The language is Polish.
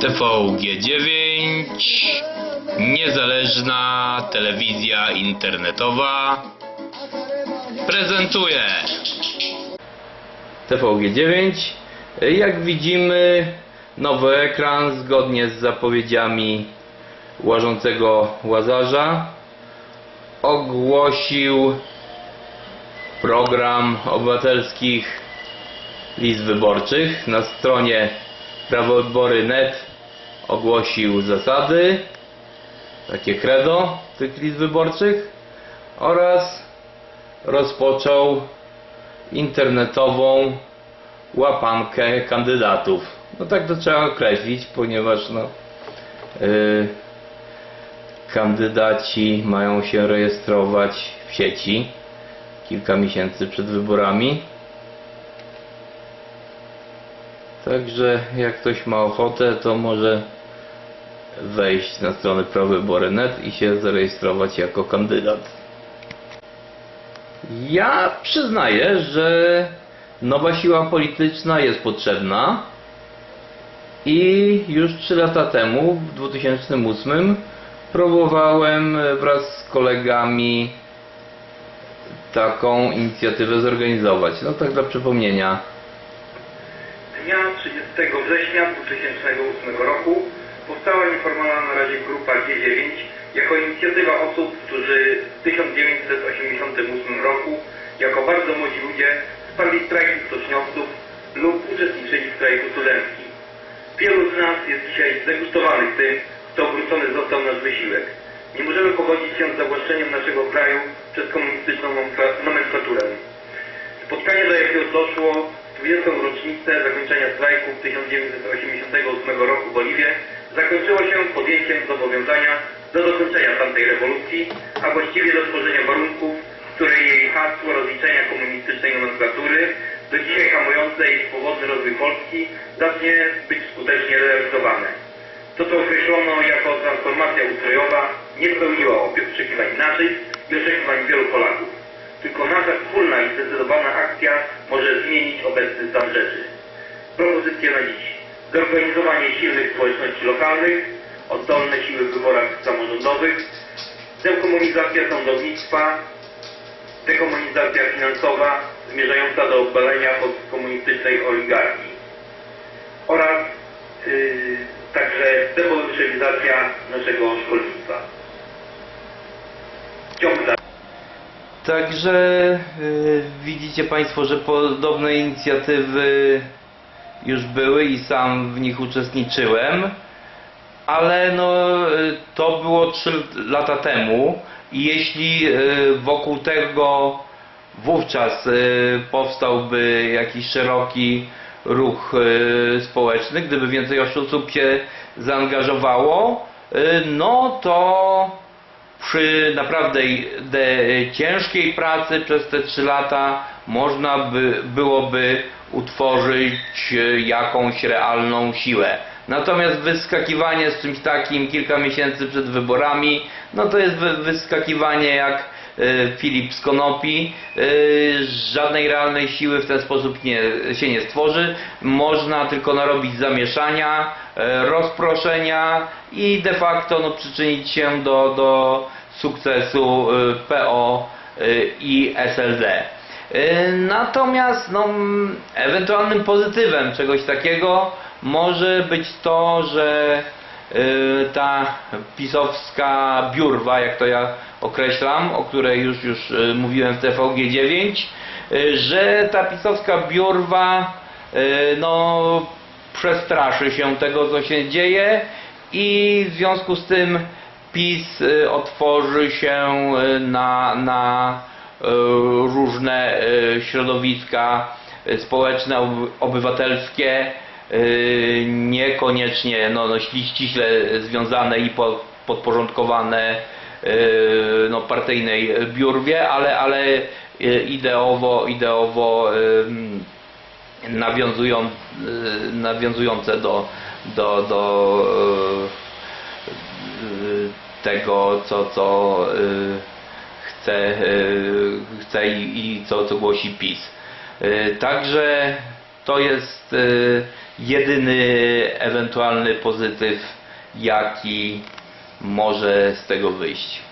TVG9 Niezależna telewizja internetowa prezentuje TVG9 jak widzimy nowy ekran zgodnie z zapowiedziami łażącego łazarza ogłosił program obywatelskich list wyborczych. Na stronie prawowybory.net ogłosił zasady, takie credo tych list wyborczych oraz rozpoczął internetową łapankę kandydatów. No tak to trzeba określić, ponieważ no, yy, kandydaci mają się rejestrować w sieci kilka miesięcy przed wyborami. Także jak ktoś ma ochotę, to może wejść na stronę prawybory.net i się zarejestrować jako kandydat. Ja przyznaję, że nowa siła polityczna jest potrzebna i już 3 lata temu, w 2008, próbowałem wraz z kolegami taką inicjatywę zorganizować. No tak dla przypomnienia. Dnia 30 września 2008 roku powstała nieformalna na razie grupa G9 jako inicjatywa osób, którzy w 1988 roku jako bardzo młodzi ludzie wsparli strajki stoczniowców lub uczestniczyli w strajku studenckim. Wielu z nas jest dzisiaj zdegustowanych tym, kto obrócony został nasz wysiłek. Nie możemy pogodzić się z zawłaszczeniem naszego kraju przez komunistyczną nomenkla- nomenklaturę. Spotkanie, do jakiego doszło w 20. rocznicę zakończenia strajku w 1988 roku w Boliwie zakończyło się podjęciem zobowiązania do dokończenia tamtej rewolucji, a właściwie do stworzenia warunków, w której jej hasło rozliczenia komunistycznej nomenklatury, do dzisiaj hamujące jej swobodny rozwój Polski, zacznie być skutecznie realizowane. To, co określono jako transformacja ustrojowa, nie spełniła oczekiwań naszych i oczekiwań wielu Polaków. Tylko nasza wspólna i zdecydowana akcja może zmienić obecny stan rzeczy. Propozycje na dziś. Zorganizowanie silnych społeczności lokalnych, oddolne siły w wyborach samorządowych, dekomunizacja sądownictwa, dekomunizacja finansowa zmierzająca do obalenia postkomunistycznej oligarchii oraz yy, także debolszewizacja naszego szkolnictwa. Ciąg. Także y, widzicie Państwo, że podobne inicjatywy już były i sam w nich uczestniczyłem, ale no, y, to było 3 lata temu i jeśli y, wokół tego wówczas powstałby jakiś szeroki ruch społeczny, gdyby więcej osób się zaangażowało, no to przy naprawdę ciężkiej pracy przez te 3 lata można by, byłoby utworzyć e, jakąś realną siłę. Natomiast wyskakiwanie z czymś takim kilka miesięcy przed wyborami, no to jest wy, wyskakiwanie jak Filip z Konopi. E, żadnej realnej siły w ten sposób nie, się nie stworzy. Można tylko narobić zamieszania, e, rozproszenia i de facto no, przyczynić się do, do sukcesu PO i SLD. Natomiast no, ewentualnym pozytywem czegoś takiego może być to, że ta pisowska biurwa, jak to ja określam, o której już, już e, mówiłem w TVG9, e, że ta pisowska biurwa no, przestraszy się tego, co się dzieje i w związku z tym PiS y, otworzy się y, na, na y, różne y, środowiska y, społeczne, ob- obywatelskie, y, niekoniecznie no, no, ści- ściśle związane i po- podporządkowane y, no, partyjnej biurwie, ale, ale y, ideowo, ideowo nawiązują, nawiązujące do, do, do tego, co, co chce, chce i, i co, co głosi PiS. Także to jest jedyny ewentualny pozytyw, jaki może z tego wyjść.